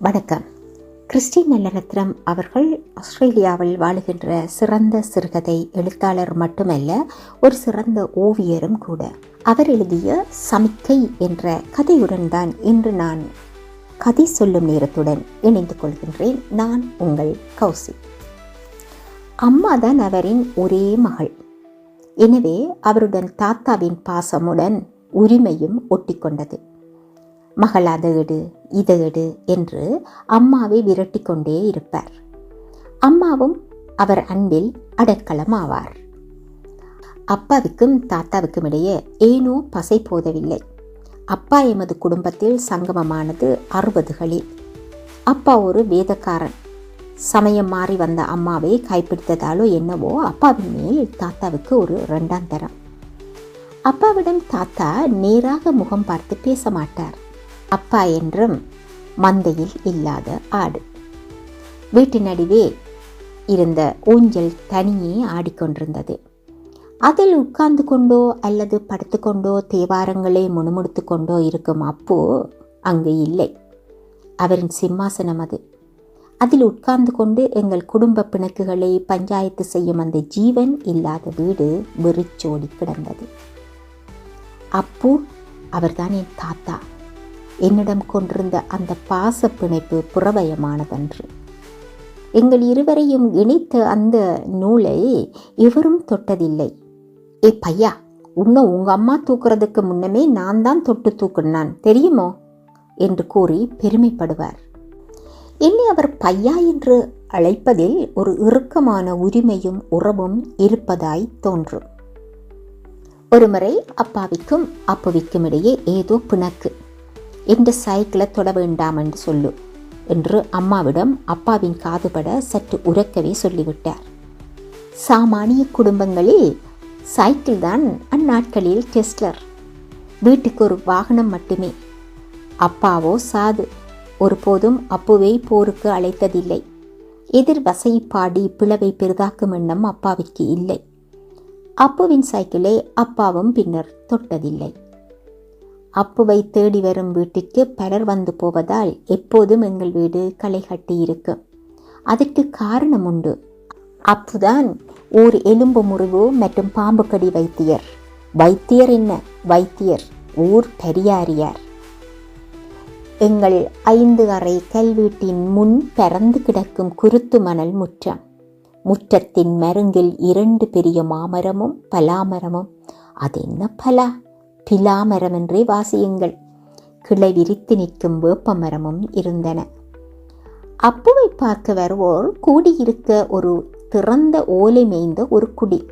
வணக்கம். கிறிஸ்டின் நல்லரத்னம் அவர்கள் ஆஸ்திரேலியாவில் வாழுகின்ற சிறந்த சிறுகதை எழுத்தாளர் மட்டுமல்ல ஒரு சிறந்த ஓவியரும் கூட. அவர் எழுதிய சமிக்கை என்ற கதையுடன் தான் இன்று நான் கதை சொல்லும் நேரத்துடன் இணைந்து கொள்கின்றேன். நான் உங்கள் கௌசி அம்மா தான் அவரின் ஒரே மகள். எனவே அவருடன் தாத்தாவின் பாசமுடன் உரிமையும் ஒட்டிக்கொண்டது. மகள் அதை எடு இதை எடு என்று அம்மாவை விரட்டி கொண்டே இருப்பார். அம்மாவும் அவர் அன்பில் அடக்கலமாவார். ஆவார் அப்பாவுக்கும் தாத்தாவுக்கும் இடையே ஏனோ பசை போதவில்லை. அப்பா எமது குடும்பத்தில் சங்கமமானது அறுபதுகளில். அப்பா ஒரு வேதக்காரன். சமயம் மாறி வந்த அம்மாவை கைப்பிடித்ததாலோ என்னவோ அப்பாவின் மேல் தாத்தாவுக்கு ஒரு ரெண்டாம் தரம் அப்பாவிடம் தாத்தா நேராக முகம் பார்த்து பேச மாட்டார். அப்பா என்றும் மந்தையில் இல்லாத ஆடு. வீட்டின் நடுவே இருந்த ஊஞ்சல் தனியே ஆடிக்கொண்டிருந்தது. அதில் உட்கார்ந்து கொண்டோ அல்லது படுத்துக்கொண்டோ தேவாரங்களை முணுமுணுத்து கொண்டோ இருக்கும் அப்போ அங்கு இல்லை. அவரின் சிம்மாசனம் அது. அதில் உட்கார்ந்து கொண்டு எங்கள் குடும்ப பிணக்குகளை பஞ்சாயத்து செய்யும் அந்த ஜீவன் இல்லாத வீடு வெறிச்சோடி கிடந்தது. அப்பு அவர்தான் என் தாத்தா. என்னிடம் கொண்டிருந்த அந்த பாச பிணைப்பு புறவயமானதன்று எங்கள் இருவரையும் இணைத்த அந்த நூலை இவரும் தொட்டதில்லை. ஏ பையா உன்னை உங்கள் அம்மா தூக்குறதுக்கு முன்னமே நான் தான் தொட்டு தூக்குனான் தெரியுமோ? என்று கூறி பெருமைப்படுவார். என்னை அவர் பையா என்று அழைப்பதில் ஒரு இறுக்கமான உரிமையும் உறவும் இருப்பதாய் தோன்றும். ஒருமுறை அப்பாவிக்கும் அப்புவிக்கும் இடையே ஏதோ பிணக்கு. என்ற சைக்கிளை தொட வேண்டாம் என்று சொல்லு என்று அம்மாவிடம் அப்பாவின் காதுபட சற்று உறக்கவே சொல்லிவிட்டார். சாமானிய குடும்பங்களில் சைக்கிள் தான் அந்நாட்களில் டெஸ்லர். வீட்டுக்கு ஒரு வாகனம் மட்டுமே. அப்பாவோ சாது ஒருபோதும் அப்புவை போருக்கு அழைத்ததில்லை. எதிர் வசை பாடி பிளவை பெரிதாக்கும் எண்ணம் அப்பாவிற்கு இல்லை. அப்புவின் சைக்கிளை அப்பாவும் பின்னர் தொட்டதில்லை. அப்புவை தேடி வரும் வீட்டிற்கு பலர் வந்து போவதால் எப்போதும் எங்கள் வீடு களை கட்டி இருக்கும் அதற்கு காரணம் உண்டு. அப்புதான் ஓர் எலும்பு முறிவு மற்றும் பாம்பு கடி வைத்தியர். வைத்தியர் என்ன? வைத்தியர் ஊர் பெரியாரியார். எங்கள் ஐந்து அறை கல்வீட்டின் முன் பறந்து கிடக்கும் குருத்து மணல் முற்றம். முற்றத்தின் மருங்கில் இரண்டு பெரிய மாமரமும் பலாமரமும். அது என்ன பலா? பிலாமரமென்றே வாசியுங்கள். கிளை விரித்து நிற்கும் வேப்பமரமும் இருந்தன. அப்புவை பார்க்க வருவோர் கூடியிருக்க ஒரு திறந்த ஓலை மேய்ந்த ஒரு குடி.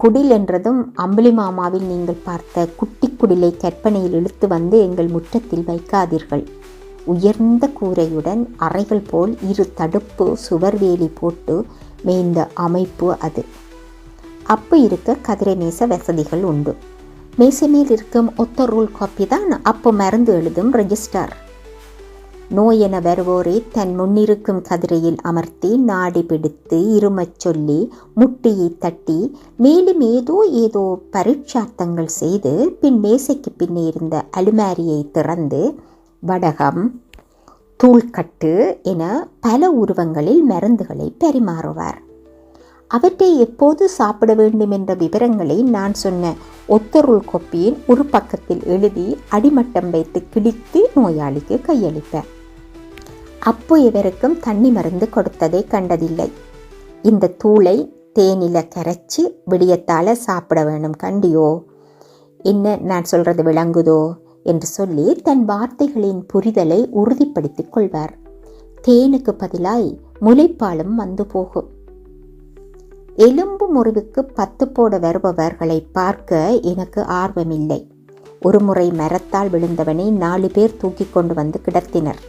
குடில் என்றதும் அம்புலி மாமாவில் நீங்கள் பார்த்த குட்டி குடிலை கற்பனையில் இழுத்து வந்து எங்கள் முற்றத்தில் வைக்காதீர்கள். உயர்ந்த கூரையுடன் அறைகள் போல் இரு தடுப்பு சுவர் வேலி போட்டு மேய்ந்த அமைப்பு அது. அப்போ இருக்க கதிரை மேச வசதிகள் உண்டு. மேசை மேல் இருக்கும் ஒத்த ரூல் காப்பி தான் அப்போ மருந்து எழுதும் ரெஜிஸ்டர் நோய் என வருவோரை தன் முன்னிருக்கும் கதிரையில் அமர்த்தி நாடி பிடித்து இருமச் சொல்லி முட்டியை தட்டி மேலும் ஏதோ ஏதோ பரீட்சார்த்தங்கள் செய்து பின் மேசைக்கு பின்னே இருந்த அலுமாரியை திறந்து வடகம் தூள்கட்டு என பல உருவங்களில் மருந்துகளை பரிமாறுவார். அவற்றை எப்போது சாப்பிட வேண்டும் என்ற விவரங்களை நான் சொன்ன ஒத்தருள் கொப்பியின் ஒரு பக்கத்தில் எழுதி அடிமட்டம் வைத்து கிழித்து நோயாளிக்கு கையளிப்பேன். அப்போ இவருக்கும் தண்ணி மருந்து கொடுத்ததை கண்டதில்லை. இந்த தூளை தேனில கரைச்சி விடியத்தால சாப்பிட வேணும் கண்டியோ? என்ன நான் சொல்றது விளங்குதோ? என்று சொல்லி தன் வார்த்தைகளின் புரிதலை உறுதிப்படுத்திக் கொள்வார். தேனுக்கு பதிலாய் முளைப்பாலும் வந்து போகும். எலும்பு முறிவுக்கு பத்து போட வருபவர்களை பார்க்க எனக்கு ஆர்வமில்லை. ஒரு முறை மரத்தால் விழுந்தவனை நாலு பேர் தூக்கி கொண்டு வந்து கிடத்தினர்.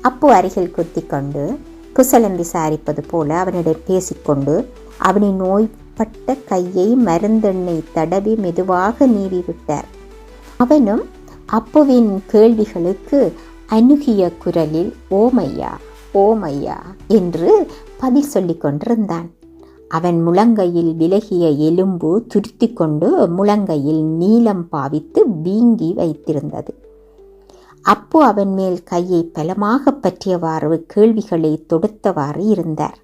அப்போ அருகில் குத்தி கொண்டு குசலம் விசாரிப்பது போல அவனிடம் பேசிக்கொண்டு அவனின் நோய்பட்ட கையை மருந்தெண்ணெய் தடவி மெதுவாக நீவி விட்டார். அவனும் அப்புவின் கேள்விகளுக்கு அணுகிய குரலில் ஓமையா ஓமையா என்று பதில் சொல்லிக் கொண்டிருந்தான். அவன் முழங்கையில் விலகிய எலும்பு துருத்தி கொண்டு முழங்கையில் நீலம் பாவித்து வீங்கி வைத்திருந்தது. அப்பு அவன் மேல் கையை பலமாக பற்றியவாறு கேள்விகளை தொடுத்தவாறு இருந்தார்.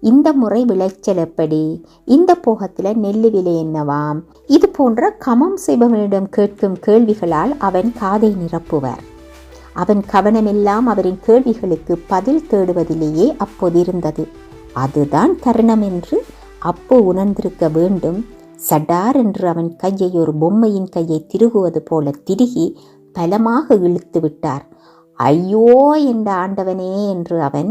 இந்த முறை விளைச்சல் எப்படி இந்த போகத்தில் நெல் விலை என்னவாம்? இது போன்ற கமம் செய்பவனிடம் கேட்கும் கேள்விகளால் அவன் காதை நிரப்புவார். அவன் கவனமெல்லாம் அவரின் கேள்விகளுக்கு பதில் தேடுவதிலேயே அப்போது இருந்தது. அதுதான் தருணம் என்று அப்போ உணர்ந்திருக்க வேண்டும். சடார் என்று அவன் கையை ஒரு பொம்மையின் கையை திருகுவது போல திருகி பலமாக இழுத்து விட்டார். ஐயோ என்ற ஆண்டவனே என்று அவன்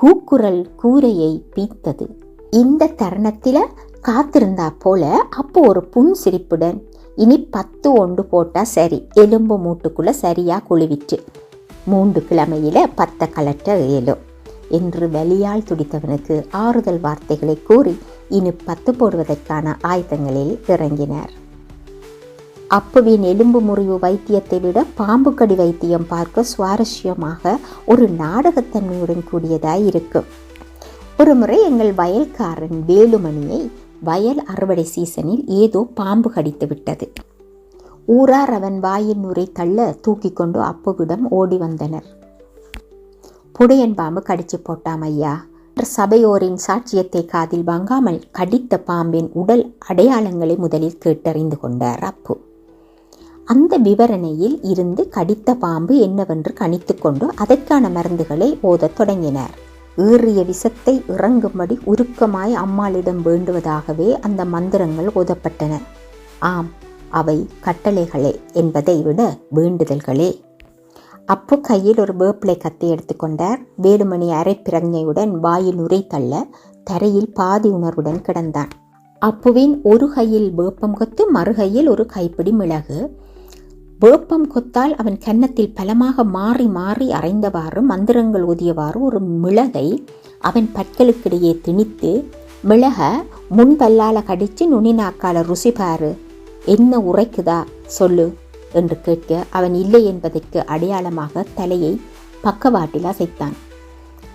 கூக்குரல் கூரையை பீத்தது. இந்த தருணத்தில் காத்திருந்தா போல அப்போ ஒரு புன் சிரிப்புடன் இனி பத்து ஒன்று போட்டால் சரி எலும்பு மூட்டுக்குள்ளே சரியாக குழுவிட்டு மூன்று கிழமையில் பத்த கலட்ட இயலும் என்று வலியால் துடித்தவனுக்கு ஆறுதல் வார்த்தைகளை கூறி இனி பத்து போடுவதற்கான ஆயுதங்களில் இறங்கினார். அப்புவின் எலும்பு முறிவு வைத்தியத்தை விட பாம்பு கடி வைத்தியம் பார்க்க சுவாரஸ்யமாக ஒரு நாடகத்தன்மையுடன் கூடியதாய் இருக்கும். ஒரு முறை எங்கள் வயல்காரன் வேலுமணியை வயல் அறுவடை சீசனில் ஏதோ பாம்பு கடித்து விட்டது. ஊரார் அவன் வாயின் நுரை தள்ள தூக்கி கொண்டு அப்புவிடம் ஓடி வந்தனர். புடையன் பாம்பு கடிச்சு போட்டாம் ஐயா. சபையோரின் சாட்சியத்தை காதில் வாங்காமல் கடித்த பாம்பின் உடல் அடையாளங்களை முதலில் கேட்டறிந்து கொண்டார் அப்பு. அந்த விவரணையில் இருந்து கடித்த பாம்பு என்னவென்று கணித்துக்கொண்டு அதற்கான மருந்துகளை ஓதத் தொடங்கினார். ஏறிய விஷத்தை இறங்கும்படி உருக்கமாய் அம்மாளிடம் வேண்டுவதாகவே அந்த மந்திரங்கள் ஓதப்பட்டன. ஆம் அவை கட்டளைகளே என்பதை விட வேண்டுதல்களே. அப்போ கையில் ஒரு வேப்பிலை கத்தி எடுத்துக்கொண்டார் வேலுமணி அரை பிரஞ்ஞையுடன் வாயில் உரை தள்ள தரையில் பாதி உணர்வுடன் கிடந்தான். அப்புவின் ஒரு கையில் வேப்பம் கொத்து மறுகையில் ஒரு கைப்பிடி மிளகு. வேப்பம் கொத்தால் அவன் கன்னத்தில் பலமாக மாறி மாறி அரைந்தவாறு மந்திரங்கள் ஊதியவாறு ஒரு மிளகை அவன் பற்களுக்கிடையே திணித்து மிளக முன்பல்லால கடிச்சு நுனிநாக்கால ருசி பாரு என்ன உரைக்குதா? சொல்லு. என்று கேட்க அவன் இல்லை என்பதற்கு அடையாளமாக தலையை பக்கவாட்டில் அசைத்தான்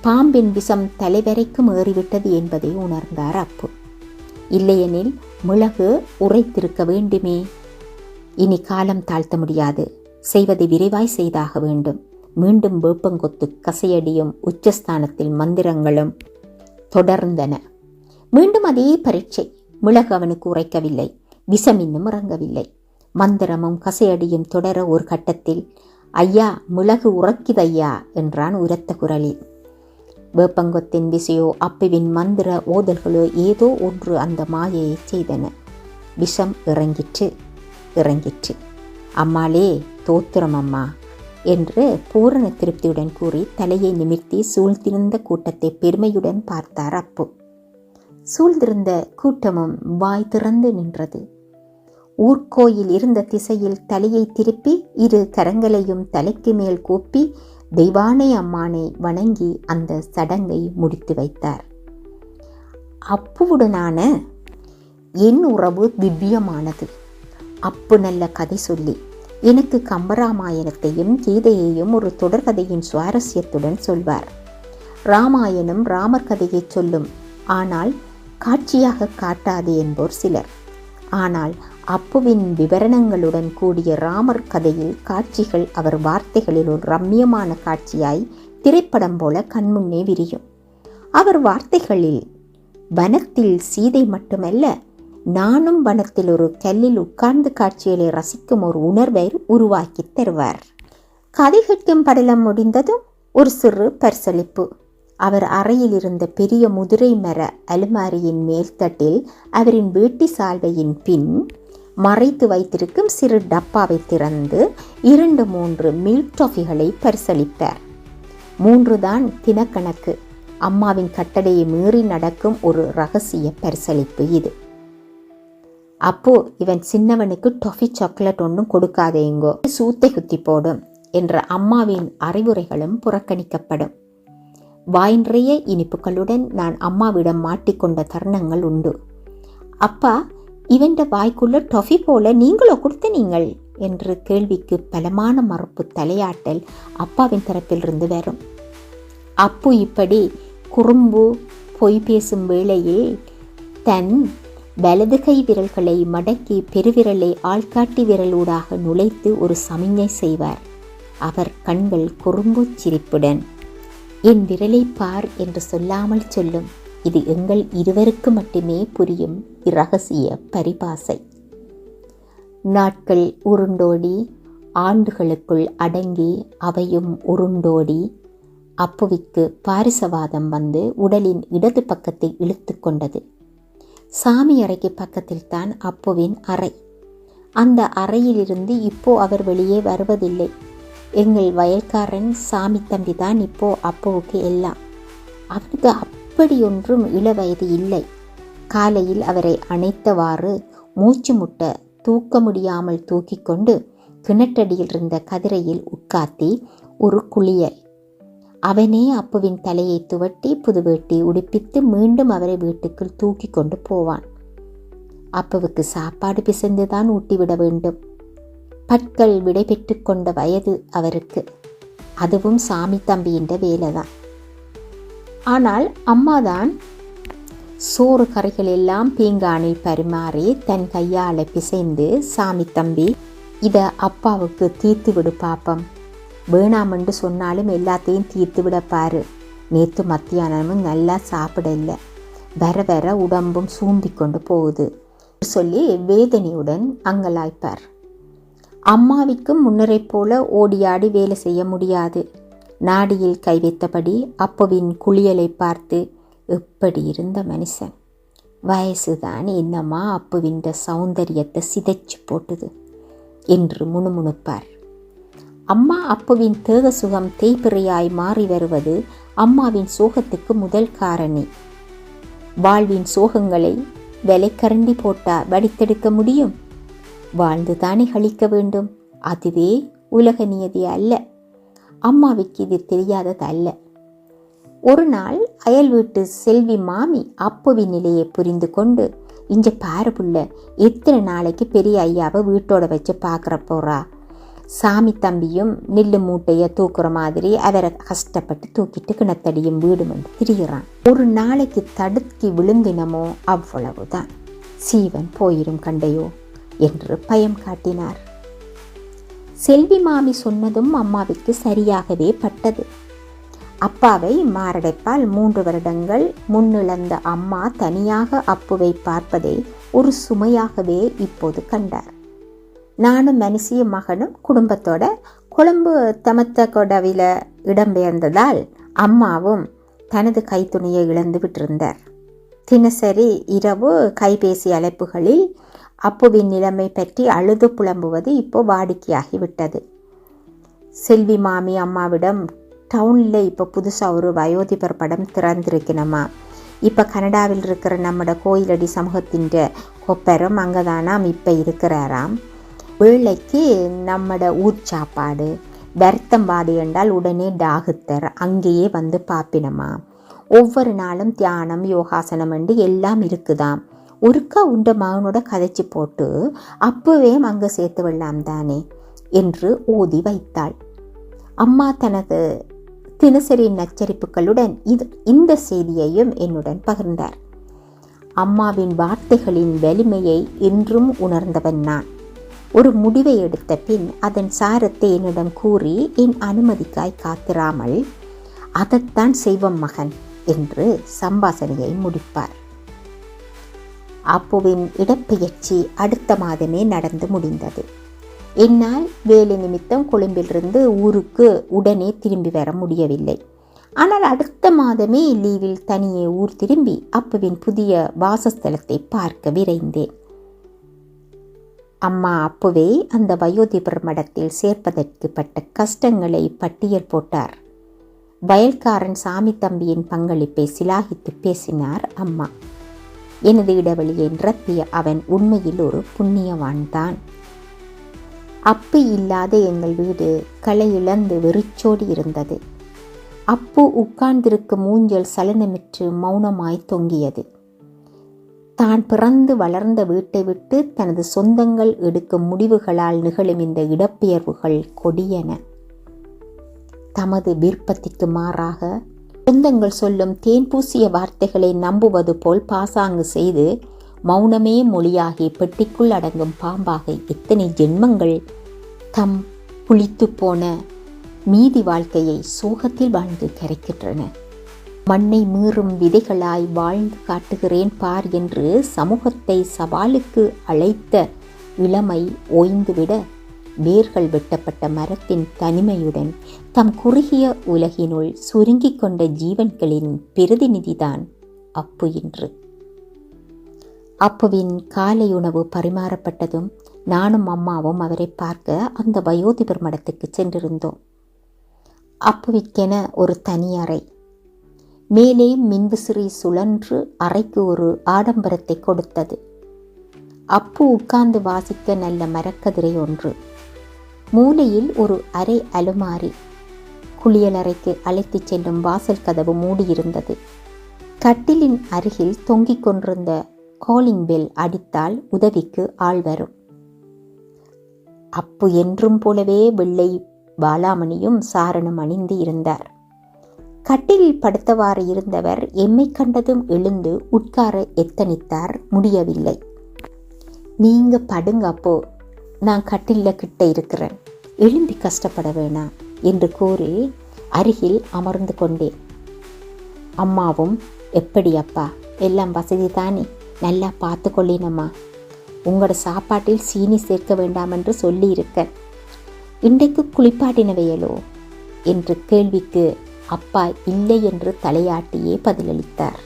பாம்பின் விஷம் தலைவரைக்கும் ஏறிவிட்டது என்பதை உணர்ந்தார் அப்பு. இல்லையெனில் மிளகு உரைத்திருக்க வேண்டுமே. இனி காலம் தாழ்த்த முடியாது. செய்வதை விரைவாய் செய்தாக வேண்டும். மீண்டும் வேப்பங்கொத்து கசையடியும் உச்சஸ்தானத்தில் மந்திரங்களும் தொடர்ந்தன. மீண்டும் அதே பரீட்சை. மிளகு அவனுக்கு உரைக்கவில்லை. விஷம் இன்னும் இறங்கவில்லை. மந்திரமும் கசையடியும் தொடர ஒரு கட்டத்தில் ஐயா மிளகு உறக்கிதையா என்றான் உரத்த குரலில் வேப்பங்கொத்தின் விசையோ அப்பிவின் மந்திர ஓதல்களோ ஏதோ ஒன்று அந்த மாயையை செய்தன. விஷம் இறங்கிற்று இறங்கிற்று. அம்மாளே தோத்திரம் அம்மா என்று பூரண திருப்தியுடன் கூறி தலையை நிமிர்த்தி சூழ்ந்திருந்த கூட்டத்தை பெருமையுடன் பார்த்தார் அப்பு. சூழ்ந்திருந்த கூட்டமும் வாய் திறந்து நின்றது. ஊர்க்கோயில் இருந்த திசையில் தலையை திருப்பி இரு கரங்களையும் தலைக்கு மேல் கூப்பி தெய்வானை அம்மானை வணங்கி அந்த சடங்கை முடித்து வைத்தார். அப்புவுடனான என் உறவு திவ்யமானது. அப்பு நல்ல கதை சொல்லி எனக்கு கம்பராமாயணத்தையும் கீதையையும் ஒரு தொடர்கதையின் சுவாரஸ்யத்துடன் சொல்வார். ராமாயணம் ராமர் கதையை சொல்லும். ஆனால் காட்சியாக காட்டாது என்போர் சிலர். ஆனால் அப்புவின் விவரணங்களுடன் கூடிய ராமர் கதையில் காட்சிகள் அவர் வார்த்தைகளில் ஒரு ரம்மியமான காட்சியாய் திரைப்படம் போல கண்முன்னே விரியும். அவர் வார்த்தைகளில் வனத்தில் சீதை மட்டுமல்ல நானும் வனத்தில் ஒரு கல்லில் உட்கார்ந்து காட்சிகளை ரசிக்கும் ஒரு உணர்வை உருவாக்கி தருவார். கதை கேட்கும் படலம் முடிந்ததும் ஒரு சிறு பரிசளிப்பு. அவர் அறையில் இருந்த பெரிய முதிரை மர அலுமாரியின் மேல்தட்டில் அவரின் வேட்டி சால்வையின் பின் மறைத்து வைத்திருக்கும் சிறு டப்பாவை திறந்து இரண்டு மூன்று மில்க் டாஃபிகளை பரிசளிப்பார். மூன்று தான் தினக்கணக்கு. அம்மாவின் கட்டளையை மீறி நடக்கும் ஒரு ரகசிய பரிசளிப்பு இது. அப்போ இவன் சின்னவனுக்கு டொஃபி சாக்லேட் ஒன்றும் கொடுக்காதேங்கோ. சூத்தை குத்தி போடும் என்ற அம்மாவின் அறிவுரைகளும் புறக்கணிக்கப்படும். வாய் நிறைய இனிப்புகளுடன் நான் அம்மாவிடம் மாட்டிக்கொண்ட தருணங்கள் உண்டு. அப்பா இவன்ட வாய்க்குள்ள டொஃபி போல நீங்களோ கொடுத்த நீங்கள் என்று கேள்விக்கு பலமான மறுப்பு தலையாட்டல் அப்பாவின் தரப்பிலிருந்து வரும். அப்பு இப்படி குறும்பு பொய் பேசும் வேளையில் தன் வலது கை விரல்களை மடக்கி பெருவிரலை ஆள்காட்டி விரலூடாக நுழைத்து ஒரு சமிஞை செய்வார். அவர் கண்கள் குறும்பு சிரிப்புடன் என் விரலை பார் என்று சொல்லாமல் சொல்லும். இது எங்கள் இருவருக்கு மட்டுமே புரியும் இரகசிய பரிபாசை. நாட்கள் உருண்டோடி ஆண்டுகளுக்குள் அடங்கி அவையும் உருண்டோடி அப்புவிக்கு பாரிசவாதம் வந்து உடலின் இடது பக்கத்தை இழுத்து கொண்டது. சாமி அறைக்கு பக்கத்தில் தான் அப்புவின் அறை. அந்த அறையிலிருந்து இப்போ அவர் வெளியே வருவதில்லை. எங்கள் வயல்காரன் சாமி தம்பி தான் இப்போ அப்போவுக்கு எல்லாம். அவனுக்கு அப்படி ஒன்றும் இளவயது இல்லை. காலையில் அவரை அணைத்தவாறு மூச்சு முட்ட தூக்க முடியாமல் தூக்கி கொண்டு கிணற்றடியில் இருந்த கதிரையில் உட்காத்தி ஒரு குளியல். அவனே அப்புவின் தலையை துவட்டி புது வேட்டி உடுப்பித்து மீண்டும் அவரை வீட்டுக்குள் தூக்கி கொண்டு போவான். அப்புவுக்கு சாப்பாடு பிசைந்துதான் ஊட்டிவிட வேண்டும். பற்கள் விடை பெற்று கொண்ட வயது அவருக்கு. அதுவும் சாமி தம்பியின்டைய வேலை தான் ஆனால் அம்மாதான் சோறு கறிகள் எல்லாம் பீங்கானில் பரிமாறி தன் கையால் பிசைந்து சாமி தம்பி இதை அப்பாவுக்கு தீர்த்து விடு பாப்பம். வேணாமென்று சொன்னாலும் எல்லாத்தையும் தீர்த்து விட நேற்று மத்தியானமும் நல்லா சாப்பிடல வர வர உடம்பும் சூம்பிக் கொண்டு போகுது. சொல்லி வேதனையுடன் அங்கலாய்ப்பார். அம்மாவிக்கும் முன்னரை போல ஓடியாடி வேலை செய்ய முடியாது. நாடியில் கை வைத்தபடி அப்பவின் குளியலை பார்த்து எப்படி இருந்த மனுஷன். வயசுதான் என்னம்மா அப்புவின் சௌந்தரியத்தை சிதைச்சு போட்டுது? என்று முணுமுணுப்பார். அம்மா அப்புவின் தேக சுகம் தேய்பிறையாய் மாறி வருவது அம்மாவின் சோகத்துக்கு முதல் காரணி. வாழ்வின் சோகங்களை விலைக்கரண்டி போட்டா வடித்தெடுக்க முடியும்? வாழ்ந்துதானே கழிக்க வேண்டும்? அதுவே உலக நியதி அல்ல. அம்மாவுக்கு இது தெரியாதது அல்ல. ஒரு நாள் அயல் வீட்டு செல்வி மாமி அப்புவின் நிலையை புரிந்து கொண்டு இங்க பாரு புள்ள எத்தனை நாளைக்கு பெரிய ஐயாவை வீட்டோட வச்சு பார்க்குற போறா? சாமி தம்பியும் நெல்லு மூட்டையை தூக்குற மாதிரி அவரை கஷ்டப்பட்டு தூக்கிட்டு கிணத்தடியும் வீடு வந்து திரிகிறான் ஒரு நாளைக்கு தடுக்கி விழுந்தினமோ அவ்வளவுதான். சீவன் போயிரும் கண்டையோ. என்று பயம் காட்டினார். செல்வி மாமி சொன்னதும் அம்மாவுக்கு சரியாகவே பட்டது. அப்பாவை மாரடைப்பால் மூன்று வருடங்கள் முன்னிழந்த அம்மா தனியாக அப்புவை பார்ப்பதை ஒரு சுமையாகவே இப்போது கண்டார். நானும் மனுஷிய மகனும் குடும்பத்தோட கொழும்பு தமத்த கொடவில இடம்பெயர்ந்ததால் அம்மாவும் தனது கைத்துணையை இழந்து விட்டிருந்தார். தினசரி இரவு கைபேசி அழைப்புகளில் அப்புவின் நிலைமை பற்றி அழுது புலம்புவது இப்போ வாடிக்கையாகிவிட்டது. செல்வி மாமி அம்மாவிடம் டவுனில் இப்போ புதுசாக ஒரு வயோதிபர் படம் திறந்திருக்கணுமா இப்போ கனடாவில் இருக்கிற நம்மட கோயிலடி சமூகத்தின் கொப்பரும் அங்கே தானாம் இப்போ இருக்கிறாராம். வேளைக்கு நம்மட ஊர் சாப்பாடு வருத்தம் பாதி என்றால் உடனே டாகுத்தர் அங்கேயே வந்து பாப்பினமா? ஒவ்வொரு நாளும் தியானம் யோகாசனம் என்று எல்லாம் இருக்குதாம். ஒருக்கா உண்ட மகனோட கதைச்சி போட்டு அப்பவே அங்கே சேர்த்து விடலாம் தானே என்று ஊதி வைத்தாள். அம்மா தனது தினசரி நச்சரிப்புகளுடன் இது இந்த செய்தியையும் என்னுடன் பகிர்ந்தார். அம்மாவின் வார்த்தைகளின் வலிமையை என்றும் உணர்ந்தவன் நான். ஒரு முடிவை எடுத்த பின் அதன் சாரத்தை என்னிடம் கூறி என் அனுமதிக்காய் காத்திராமல் அதைத்தான் செய்வம் மகன் என்று சம்பாசனையை முடிப்பார். அப்புவின் இடப்பெயர்ச்சி அடுத்த மாதமே நடந்து முடிந்தது. என்னால் வேலை நிமித்தம் கொழும்பிலிருந்து ஊருக்கு உடனே திரும்பி வர முடியவில்லை. ஆனால் அடுத்த மாதமே லீவில் தனியே ஊர் திரும்பி அப்புவின் புதிய வாசஸ்தலத்தை பார்க்க விரைந்தேன். அம்மா அப்புவே அந்த வயோதிபர் மடத்தில் சேர்ப்பதற்கு பட்ட கஷ்டங்களை பட்டியல் போட்டார். வயல்காரன் சாமி தம்பியின் பங்களிப்பை சிலாகித்து பேசினார் அம்மா. எனது இடைவெளியை நிரப்பிய அவன் உண்மையில் ஒரு புண்ணியவான்தான். அப்பு இல்லாத எங்கள் வீடு களை இழந்து வெறிச்சோடி இருந்தது. அப்பு உட்கார்ந்திருக்கும் மூஞ்சல் சலனமிற்று மௌனமாய் தொங்கியது. தான் பிறந்து வளர்ந்த வீட்டை விட்டு தனது சொந்தங்கள் எடுக்கும் முடிவுகளால் நிகழும் இந்த இடப்பெயர்வுகள் கொடியன. தமது விருப்பத்திற்கு மாறாக சொந்தங்கள் சொல்லும் தேன் பூசிய வார்த்தைகளை நம்புவது போல் பாசாங்கு செய்து மௌனமே மொழியாகி பெட்டிக்குள் அடங்கும் பாம்பாக எத்தனை ஜென்மங்கள் தம் புளித்து போன மீதி வாழ்க்கையை சோகத்தில் வாழ்ந்து கரைக்கின்றன. மண்ணை மீறும் விதைகளாய் வாழ்ந்து காட்டுகிறேன் பார் என்று சமூகத்தை சவாலுக்கு அழைத்த இளமை ஓய்ந்துவிட வேர்கள் வெட்டப்பட்ட மரத்தின் தனிமையுடன் தம் குறுகிய உலகினுள் சுருங்கிக் கொண்ட ஜீவன்களின் பிரதிநிதிதான் அப்பு இன்று. அப்புவின் காலை உணவு பரிமாறப்பட்டதும் நானும் அம்மாவும் அவரை பார்க்க அந்த வயோதிபர் மடத்துக்கு சென்றிருந்தோம். அப்புவிக்கென ஒரு தனி அறை. மேலே மின்விசிறி சுழன்று அறைக்கு ஒரு ஆடம்பரத்தை கொடுத்தது. அப்பு உட்கார்ந்து வாசிக்க நல்ல மரக்கதிரை ஒன்று. மூலையில் ஒரு அரை அலுமாரி. குளியலறைக்கு அழைத்துச் செல்லும் வாசல் கதவு மூடியிருந்தது. கட்டிலின் அருகில் தொங்கிக் கொண்டிருந்த காலிங் பெல் அடித்தால் உதவிக்கு ஆள் வரும். அப்பு என்றும் போலவே வெள்ளை பாலாமணியும் சாரணம் அணிந்து இருந்தார். கட்டிலில் படுத்தவாறு இருந்தவர் எம்மை கண்டதும் எழுந்து உட்கார எத்தனித்தார் முடியவில்லை. நீங்க படுங்க அப்போ. நான் கட்டில்ல கிட்ட இருக்கிறேன். எழும்பி கஷ்டப்பட வேணாம் என்று கூறி அருகில் அமர்ந்து கொண்டேன் அம்மாவும் எப்படி அப்பா? எல்லாம் வசதி தானே நல்லா பார்த்து கொள்ளினம்மா. உங்களோட சாப்பாட்டில் சீனி சேர்க்க வேண்டாம் என்று சொல்லியிருக்க. இன்றைக்கு குளிப்பாட்டினவையலோ? என்று கேள்விக்கு அப்பா இல்லை என்று தலையாட்டியே பதிலளித்தார்.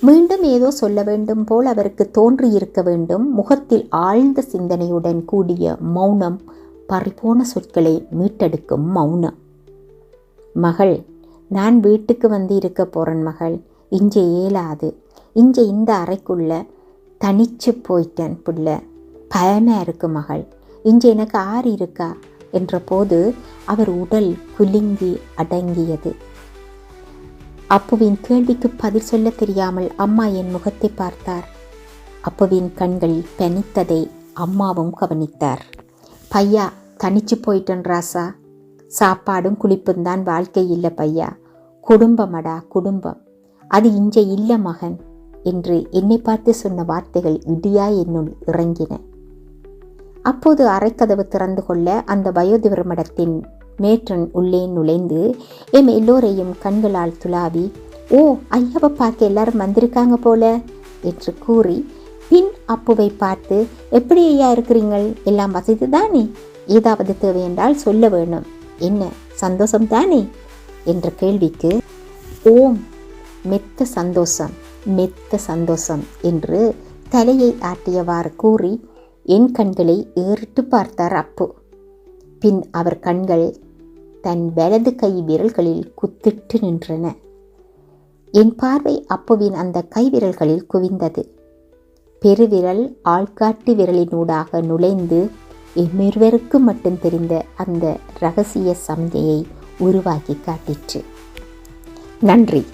மீண்டும் ஏதோ சொல்ல வேண்டும் போல் அவருக்கு தோன்றியிருக்க வேண்டும் முகத்தில் ஆழ்ந்த சிந்தனையுடன் கூடிய மௌனம் பறிபோன சொற்களை மீட்டெடுக்கும் மௌனம் மகள் நான் வீட்டுக்கு வந்து இருக்க போகிறேன் மகள். இங்கே ஏலாது இங்கே இந்த அறைக்குள்ள தனிச்சு போயிட்டேன் புள்ள. பயமாக இருக்கு மகள். இங்கே எனக்கு ஆறு இருக்கா? என்ற போது அவர் உடல் குலுங்கி அடங்கியது. அப்புவின் கேள்விக்கு பதில் சொல்ல தெரியாமல் அம்மா என் முகத்தை பார்த்தார். அப்புவின் கண்களில் பனித்ததை அம்மாவும் கவனித்தார். பையா தனிச்சு போயிட்டேன் ராசா. சாப்பாடும் குளிப்பும் தான் வாழ்க்கை இல்லை பையா. குடும்பமடா குடும்பம். அது இஞ்ச இல்ல மகன் என்று என்னை பார்த்து சொன்ன வார்த்தைகள் இடியா என்னுள் இறங்கின. அப்போது அரைக்கதவு திறந்து கொள்ள அந்த வயோதிபர் மடத்தின் மேற்றன் உள்ளே நுழைந்து எம் எல்லோரையும் கண்களால் துளாவி ஓ ஐயாவை பார்க்க எல்லாரும் வந்திருக்காங்க போல என்று கூறி பின் அப்புவை பார்த்து எப்படி ஐயா இருக்கிறீங்கள்? எல்லாம் வசதி தானே ஏதாவது தேவையென்றால் சொல்ல வேணும். என்ன சந்தோஷம் தானே? என்ற கேள்விக்கு ஓம் மெத்த சந்தோஷம் மெத்த சந்தோஷம் என்று தலையை ஆட்டியவாறு கூறி என் கண்களை ஏறிட்டு பார்த்தார் அப்பு. பின் அவர் கண்கள் தன் வலது கை விரல்களில் குத்திட்டு நின்றன. என் பார்வை அப்புவின் அந்த கை விரல்களில் குவிந்தது. பெருவிரல் ஆள்காட்டு விரலினூடாக நுழைந்து எம்மிருவருக்கு மட்டும் தெரிந்த அந்த ரகசிய சமையை உருவாக்கி காட்டிற்று. நன்றி.